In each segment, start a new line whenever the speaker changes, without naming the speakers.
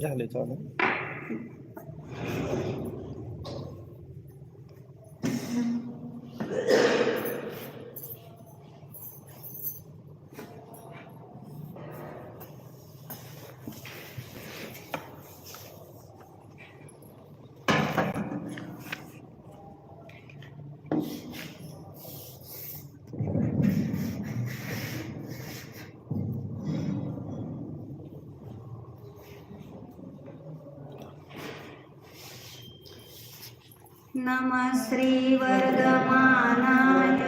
झाले चालू
नमः श्रीवर्धमानाय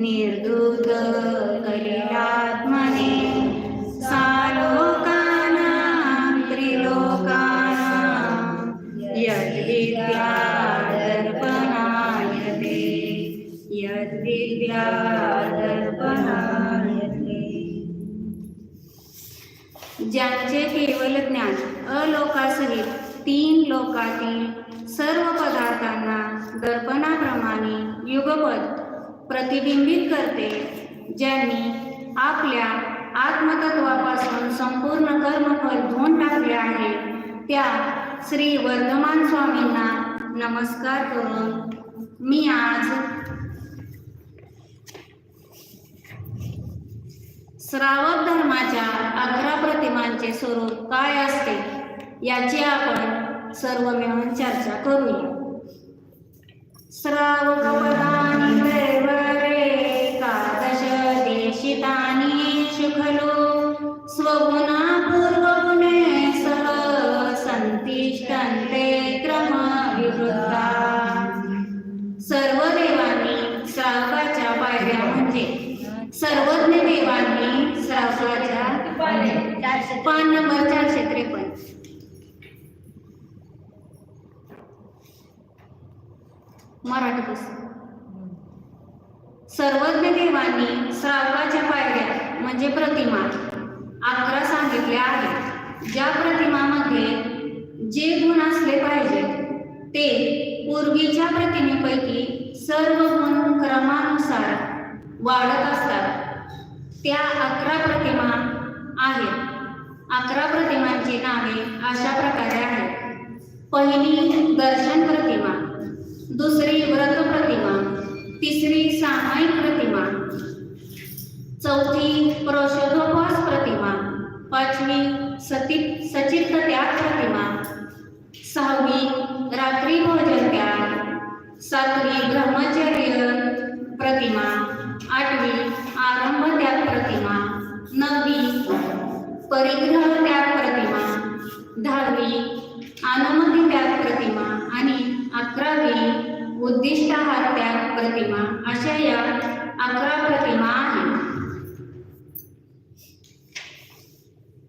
निर्दुतकलिलात्मने सालोकानां त्रिलोकानां। यद्विद्यादर्पणायते। यद्विद्यादर्पणायते। ज्यांचे केवल ज्ञान अलोकासहित तीन लोकातील सर्व दर्पणाप्रमाणे युगपद प्रतिबिंबित करते ज्यांनी आपल्या आत्मतत्वापासून संपूर्ण कर्मफल धुवून टाकले आहे. त्या श्री वर्धमान स्वामींना नमस्कार करून मी आज श्रावक धर्माच्या अकरा प्रतिमांचे स्वरूप काय असते याची आपण सर्व मिळून चर्चा करूया. श्रावकपदानि एकादश देशितानि खलु स्वगुणा सह संतिष्ठन्ते क्रमविवृत्ता सर्व देवांनी पायऱ्या म्हणजे सर्वज्ञ देवांनी श्रावकाच्या पान नंबर मराठी पुस्तक. सर्वज्ञ देवांनी श्रावकाच्या पायऱ्या म्हणजे प्रतिमा अकरा सांगितल्या आहेत. ज्या प्रतिमामध्ये जे गुण असले पाहिजेत ते पूर्वीच्या प्रतिमेपैकी सर्व गुण क्रमानुसार वाढत असतात. त्या अकरा प्रतिमा आहेत. अकरा प्रतिमांची नावे अशा प्रकारे आहेत. पहिली दर्शन प्रतिमा दुसरी व्रत प्रतिमा तिसरी सामायिक प्रतिमा चौथी प्रोषोधोपवास प्रतिमा पाचवी सती सचित्त त्याग प्रतिमा सहावी रात्री भोजन त्याग सातवी ब्रह्मचर्य प्रतिमा आठवी आरंभ त्याग प्रतिमा नववी परिग्रह त्याग प्रतिमा दहावी अनुमती त्याग प्रतिमा आणि अकरावी उद्दिष्टाहार त्याग प्रतिमा अशा या अकरा प्रतिमा आहेत.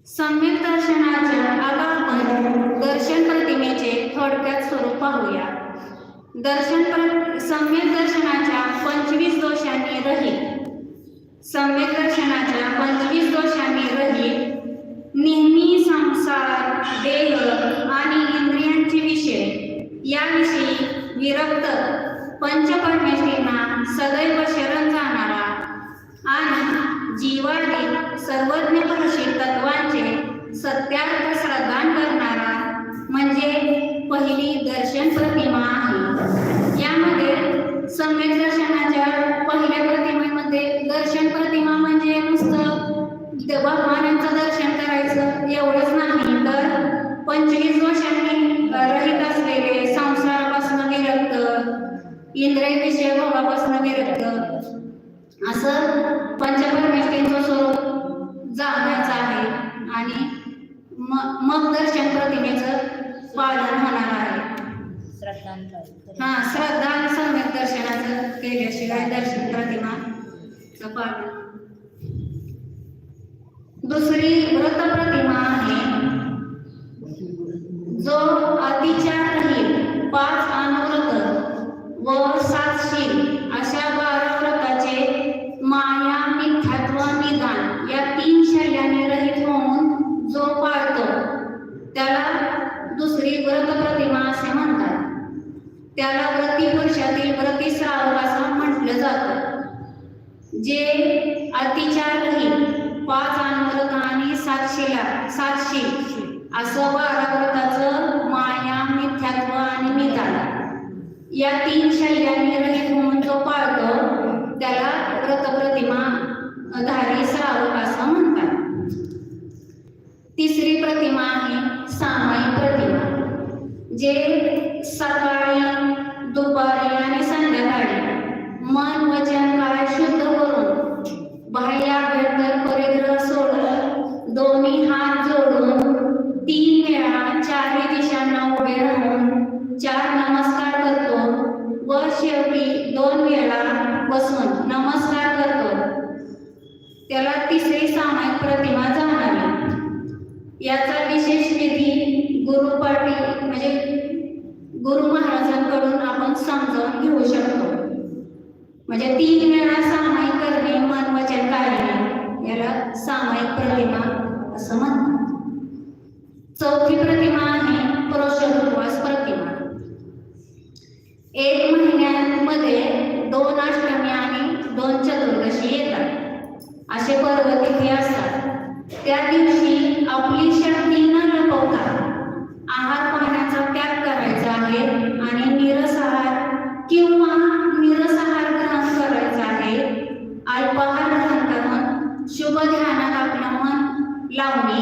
सम्यक दर्शनाच्या आता आपण दर्शन प्रतिमेचे थोडक्यात स्वरूप पाहूया. दर्शन प्र सम्यक दर्शनाच्या पंचवीस दोषांनी रहित सम्यक दर्शनाच्या पंचवीस दोषांनी रहित नेहमी संसार देह आणि इंद्रियांचे विषय याविषयी विरक्त पंचपरमेश्वरींना सदैव शरण जाणारा आणि जीवाडी सर्वज्ञ पुरुषी तत्वांचे सत्यार्थ श्रद्धान करणारा म्हणजे पहिली दर्शन प्रतिमा आहे यामध्ये सम्यक दर्शनाच्या पहिल्या प्रतिमेमध्ये दर्शन प्रतिमा म्हणजे नुसतं त्या भगवानांचं दर्शन करायचं एवढंच नाही तर पंचवीस वर्षांनी रहित असलेले संसारापासून विरक्त इंद्रिय विषय भोगापासून विरक्त. असं पंचपरमेश्वरींचं स्वरूप जाण्याचं आहे आणि मग दर्शन प्रतिमेचं पालन होणार आहे. हा श्रद्धा आणि सम्यक दर्शनाचं केल्याशिवाय दर्शन प्रतिमा पालन. दुसरी व्रत प्रतिमा आहे जो अतिचार रहित पाच अनुव्रत व सातशील अशा बारा व्रताचे माया मिथ्यात्व निदान या तीन शैल्याने रहित होऊन जो पाळतो त्याला दुसरी व्रत प्रतिमा असे म्हणतात त्याला व्रती पुरुषातील व्रती श्रावक असं म्हटलं जातं जे अतिचार रहित पाच अनुव्रत आणि सातशेला सातशे असं बारा व्रताचं माया मिथ्यात्व आणि निदान या तीन शैल्यांनी रहित जो पाळतो त्याला व्रतप्रतिमा धारी श्रावक असं म्हणतात. तिसरी प्रतिमा आहे सामायिक प्रतिमा जे सकाळी दुपारी आणि संध्याकाळी मन वचन काय शुद्ध करून बाह्य अभ्यंतर परिग्रह सोडून दोन्ही हात जोडून तीन वेळा चारही दिशांना उभे राहून चार नमस्कार करतो व शेवटी दोन वेळा बसून नमस्कार करतो त्याला तिसरी सामायिक प्रतिमा जाणावी याचा विशेष विधी गुरुपाठी म्हणजे गुरु महाराजांकडून आपण समजावून घेऊ शकतो. म्हणजे तीन वेळा सामायिक करणे मन वचन काढणे याला सामायिक प्रतिमा असं म्हणतात. चौथी प्रतिमा आहे प्रोषोपवास प्रतिमा. एक महिन्यामध्ये दोन अष्टमी आणि दोन चतुर्दशी येतात. असे पर्व तिथे असतात. त्या दिवशी आपली शक्ती न लपवता आहार पाण्याचा त्याग करायचा आहे आणि निरसहार किंवा निरसहार ग्रहण करायचा आहे अल्पाहार ग्रहण करून शुभ ध्यानात आपलं मन लावणे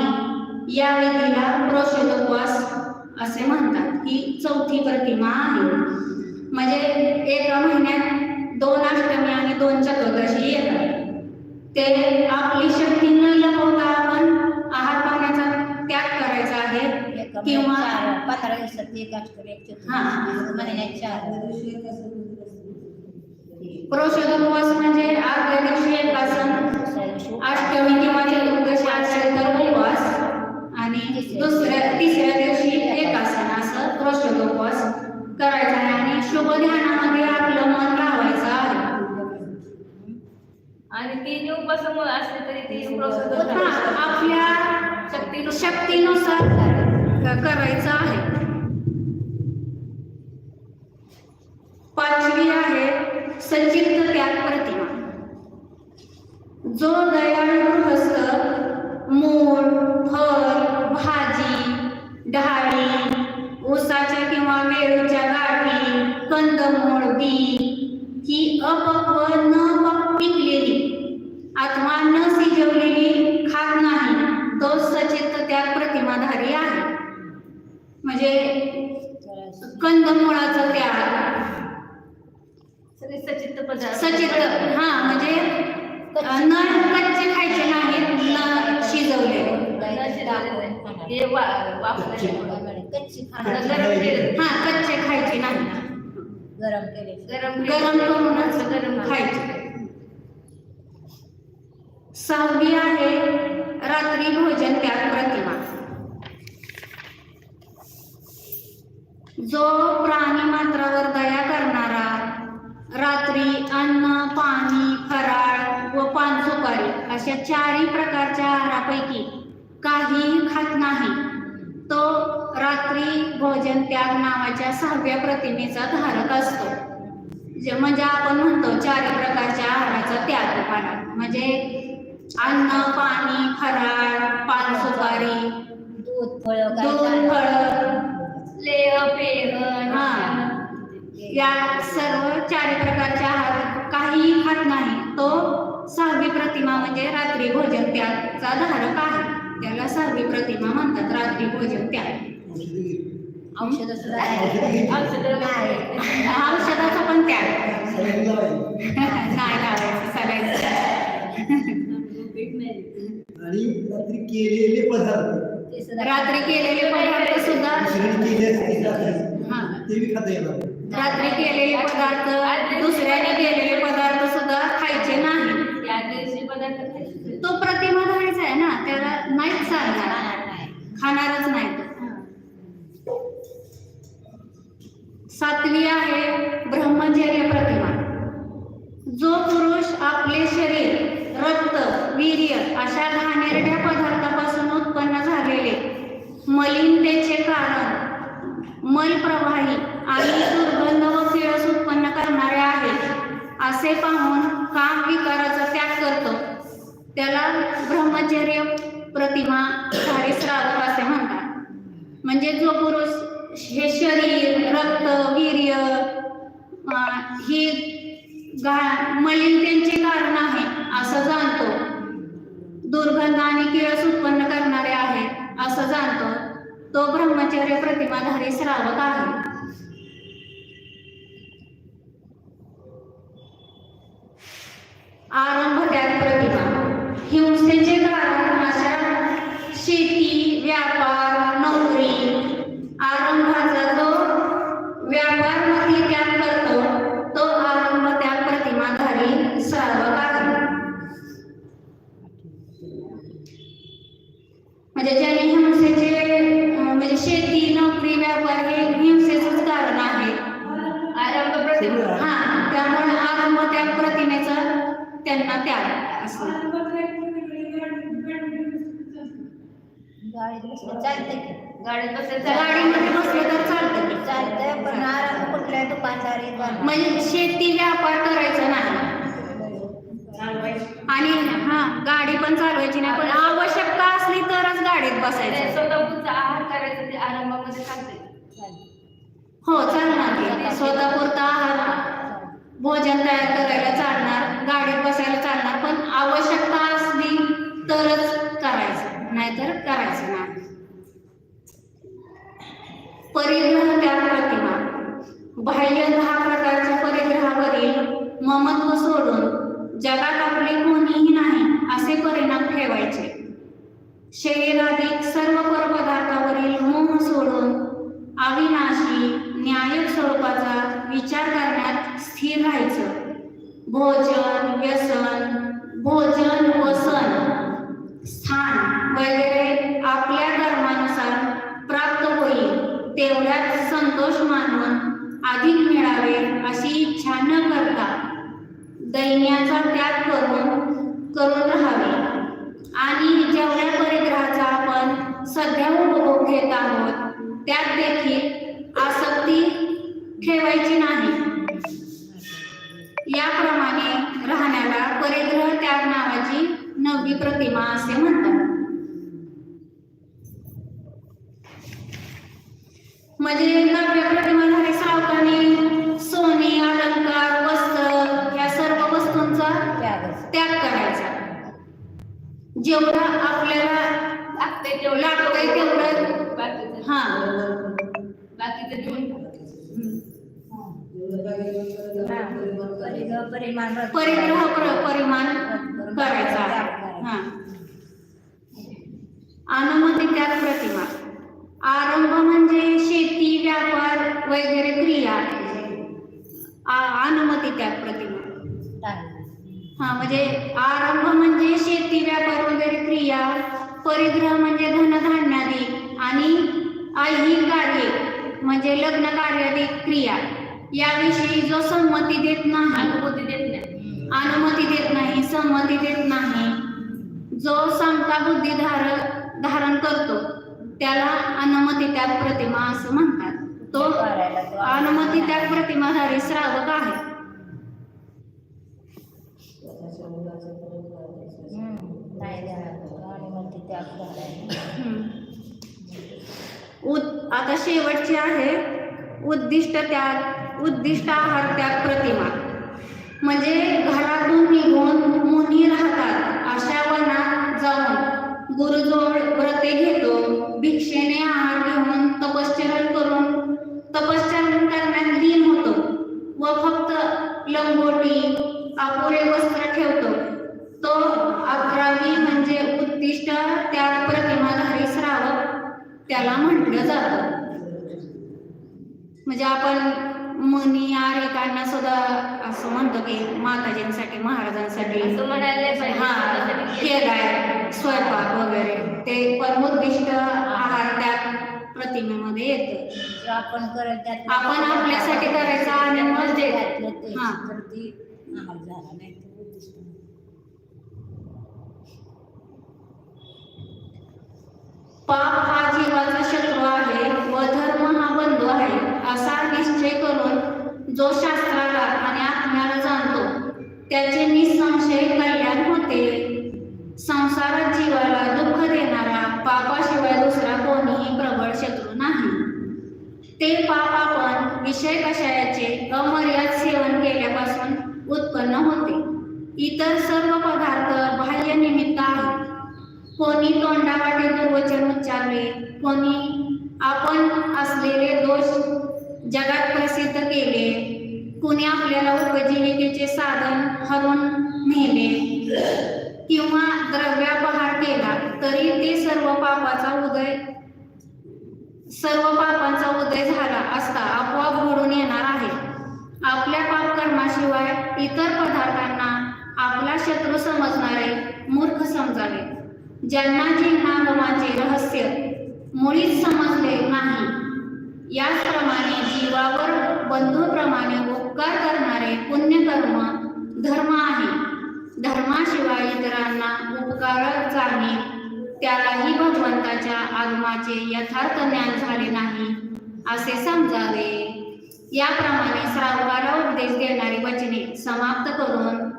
या विधीला प्रोषोपवास असे म्हणतात ही चौथी प्रतिमा आहे म्हणजे एका महिन्यात दोन अष्टमी आणि दोन चतुर्दशी येतात ते आपली शक्ती न लपवता आपण आहार पाण्याचा त्याग करायचा आहे
किंवा
किंवा
पंधरा दिवसात एक अष्टमी एक
हा.
चतुर्थी महिन्यात चार
प्रोषोपवास म्हणजे आदल्या दिवशी एकासन
दुसऱ्या
अष्टमी किंवा चतुर्दशी असेल तर उपवास आणि दुसऱ्या तिसऱ्या दिवशी एक आसन असं प्रोषोपवास करायचा आहे आणि शुभ ध्यानामध्ये आपलं मन लावायचं आहे
आणि ती उपासमुळे असले तरी ती प्रोसेस
आपल्या
शक्ती
शक्तीनुसार करायचं आहे. पाचवी आहे सचित्र त्याग प्रतिमा. जो दयाळू हस्त मूळ फळ भाजी डाळी ऊसाच्या किंवा वेळूच्या गाठी कंदमूळ बी ही अपक्व न पिकलेली अथवा न शिजवलेली खात नाही तो सचित त्याग प्रतिमाधारी आहे. म्हणजे कंदमुळाचा त्याग. सचित हा म्हणजे न कच्चे खायचे नाहीत न शिजवलेले.
हे वा- वाफलेले थोडं.
कच्ची
आता
खाणं
गरम केले.
हा कच्चे खायचे नाही.
गरम केले.
गरम
गरम करूनच
गरम
खायचे. सहावी आहे रात्री भोजन त्याग प्रतिमा. जो प्राणी मात्रावर दया करणारा रात्री अन्न पाणी फराळ व पान सुपारी अशा चारही प्रकारच्या आहारापैकी काहीही खात नाही. तो रात्री भोजन त्याग नावाच्या सहाव्या प्रतिमेचा धारक असतो. म्हणजे आपण म्हणतो चारही प्रकारच्या आहाराचा त्याग करा म्हणजे अन्न पाणी फराळ पान सुपारी
दूध फळ
दूध फळ.
लेह आणि
हा. या सर्व चारही प्रकारच्या आहार काहीही खात नाही तो सहावी प्रतिमा म्हणजे रात्री भोजन त्यागचा धारक आहे. त्याला सहावी प्रतिमा म्हणतात रात्री भोजन त्याग
औषध सुद्धा आहे.
औषधं
नाही.
औषधाचा पण त्याग नाही लावायचं
आणि रात्री केलेले पदार्थ.
रात्री केलेले पदार्थ सुद्धा
ते बी खाता येणार
रात्री केलेले पदार्थ दुसऱ्याने केलेले पदार्थ सुद्धा खायचे नाही. तो प्रतिमा धरायचा आहे ना त्याला नाहीच चालणार खाणारच नाही. सातवी आहे ब्रह्मचर्य प्रतिमा जो पुरुष आपले शरीर रक्त वीर्य अशा घाणेरड्या पदार्थापासून उत्पन्न झालेले मलिनतेचे कारण मलप्रवाही आणि दुर्गंध व किळस उत्पन्न करणारे आहेत असे पाहून काम विकाराचा त्याग करतो. त्याला ब्रह्मचर्य प्रतिमा धारी श्रावक असे म्हणतात. म्हणजे जो पुरुष हे शरीर रक्त वीर्य ही मलिनतेचे कारण आहे असं जाणतो. दुर्गंध आणि किळस उत्पन्न करणारे आहेत असं जाणतो. तो ब्रह्मचर्य प्रतिमाधारी श्रावक आहे. आरंभ त्याग प्रतिमा. हिंसेचे कारण अशा शेती व्यापार नोकरी आरंभाचा जो व्यापारमध्ये त्याग करतो तो आरंभ त्याग प्रतिमाधारी श्रावक आहे म्हणजे ज्याने हिंसेचे म्हणजे शेती नोकरी व्यापार हे हिंसेचंच कारण आहे.
आरंभ प्रतिमा
हा त्यामुळे आरंभ त्याग प्रतिमेचा त्यांना असं
गाडीत बसलं
गाडीमध्ये बसले तर चालतं की.
चालतंय पण आराम कुठल्या दुकानदारी
म्हणजे शेती व्यापार करायचा नाही. आणि हा गाडी पण चालवायची नाही पण आवश्यकता असली तरच गाडीत बसायचं.
स्वतःपुरता आहार करायचं ते आरंभामध्ये
हो चालणार की. स्वतःपुरता आहार भोजन तयार करायला चालणार गाडीत बसायला चालणार पण आवश्यकता असली तरच करायचं नाहीतर करायचं नाही परिग्रह त्याग प्रतिमा बाह्य दहा प्रकारच्या परिग्रहावरील ममत्व सोडून जगात आपले कोणीही नाही असे परिणाम ठेवायचे. शरीराधिक सर्व परपदार्थावरील मोह सोडून अविनाशी न्यायक स्वरूपाचा विचार करण्यात स्थिर राहायचं. भोजन व्यसन भोजन वसन स्थान वगैरे आपल्या धर्मानुसार प्राप्त होईल तेवढ्यात संतोष मानून अधिक मिळावे अशी इच्छा न करता दैन्याचा त्याग करून करून राहावे. आणि जेवढ्या परिग्रहाचा आपण सध्या उपभोग घेत आहोत त्यात देखील आसक्ती ठेवायची नाही. याप्रमाणे राहण्याला परिग्रह त्याग नावाची नववी प्रतिमा असे म्हणतात. म्हणजे नव्या प्रतिमाधारी सावकाने सोने अलंकार जेवढा आपल्याला
लागतंय तेवढं
लागतंय तेवढं
बाकीचं.
हा.
बाकीचं घेऊन
परिमाण
परिग्रह परिमाण करायचा. हा. अनुमती त्याग प्रतिमा. आरंभ म्हणजे शेती व्यापार वगैरे क्रिया. अनुमती त्याग प्रतिमा. हा म्हणजे आरंभ म्हणजे शेती व्यापार वगैरे क्रिया परिग्रह म्हणजे धनधान्यादी आणि ऐहिक कार्ये म्हणजे लग्न कार्यादी क्रिया. याविषयी जो संमती देत नाही
अनुभूती देत नाही.
अनुमती देत नाही संमती देत नाही जो समता बुद्धी धार धारण करतो त्याला अनुमती त्याग प्रतिमा असं म्हणतात. तो अनुमती त्याग प्रतिमाधारी श्रावक आहे.
त्याग
उद आता शेवटची आहे. उद्दिष्ट त्याग उद्दिष्ट आहार त्याग प्रतिमा. म्हणजे घरातून निघून मुनी राहतात अशा वनात जाऊन गुरुजोड व्रते घेतो. भिक्षेने आहार घेऊन तपश्चरण करून तपश्चरण करण्यात लीन होतो व फक्त लंगोटी अपुरे वस्त्र ठेवतो तो अकरावी म्हणजे उद्दिष्ट त्याग प्रतिमाधारी श्रावक त्याला म्हटलं जातं. म्हणजे आपण मुनी आर्यकांना सुद्धा असं म्हणतो की माताजींसाठी महाराजांसाठी. हा केलाय स्वयंपाक वगैरे. ते पण उद्दिष्ट आहार त्या प्रतिमेमध्ये येतं.
जो आपण करेल त्यात
आपण आपल्यासाठी करायचं आणि मग ते.
त्यातलं ते.
हा.
तर ती आहार झाला नाही तर उद्दिष्ट नाही.
पाप हा जीवाचा शत्रू आहे व धर्म हा बंधू आहे असा निश्चय करून जो शास्त्राला आणि आत्म्याला जाणतो त्याचे निसंशय कल्याण होते. संसारात जीवाला दुःख देणारा पापाशिवाय दुसरा कोणीही प्रबळ शत्रू नाही. ते पाप आपण विषय कशायाचे अमर्याद सेवन केल्यापासून उत्पन्न होते. इतर सर्व पदार्थ कोणी तोंडावाटे दुर्वचन उच्चारले कोणी आपण असलेले दोष जगात प्रसिद्ध केले कुणी आपल्याला उपजीविकेचे साधन हरून नेले किंवा द्रव्यापहार केला तरी ते सर्व पापाचा उदय सर्व पापांचा उदय झाला असता आपोआप घडून येणार आहे. आपल्या पाप कर्माशिवाय इतर पदार्थांना आपला शत्रू समजणारे मूर्ख समजावे. ज्यांना मानवाचे रहस्य मुळीच समजले नाही. याचप्रमाणे जीवावर बंधूप्रमाणे उपकार करणारे पुण्यकर्म धर्म आहे. धर्माशिवाय इतरांना उपकार जाणे त्यालाही भगवंताच्या आगमाचे यथार्थ ज्ञान झाले नाही असे समजावे. याप्रमाणे श्रावकाला उपदेश देणारी वचने समाप्त करून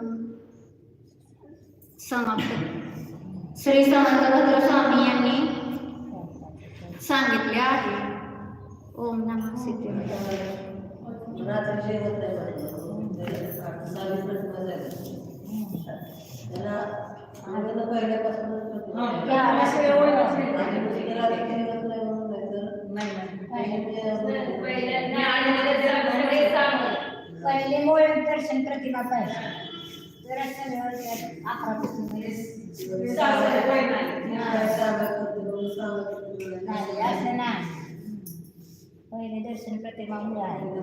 समाप्त श्री समर्थ भद्र स्वामी यांनी सांगितले आहे ओम नमः
सांगत.
पहिले मूळ दर्शन प्रतिमा पाहिजे पहिले दर्शन प्रतिमा मुळे आहे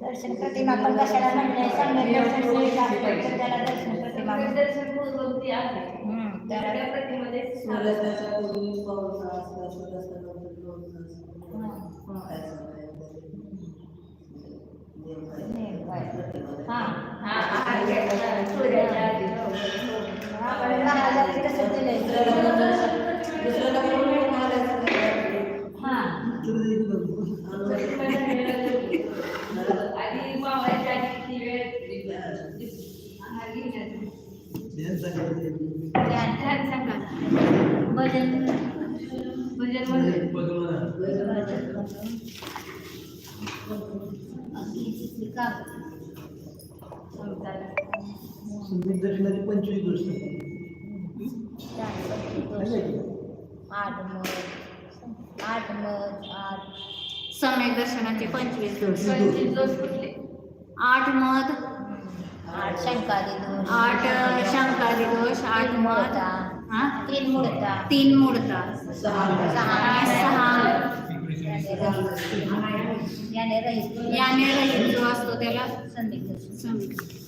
दर्शन प्रतिमा पण कशाला म्हणले असतं तर त्याला दर्शन प्रतिमा.
दर्शन पूर्व ती आहे.
हम्म,
त्या
त्याला
प्रतिमध्ये
नेम पाहिजे. हा,
संगीत दर्शनाची पंचवीस
आठ
सम्यक दर्शनाचे पंचवीस दिवस
पंचवीस दिवस कुठले?
आठ मध
आठ शंकादी दोष.
आठ शंकादी दोष. आठ मध?
तीन मुडता
तीन मुडता
सहा
सहा.
याने रहित.
याने रहित जो असतो त्याला
संदिग्ध
सम-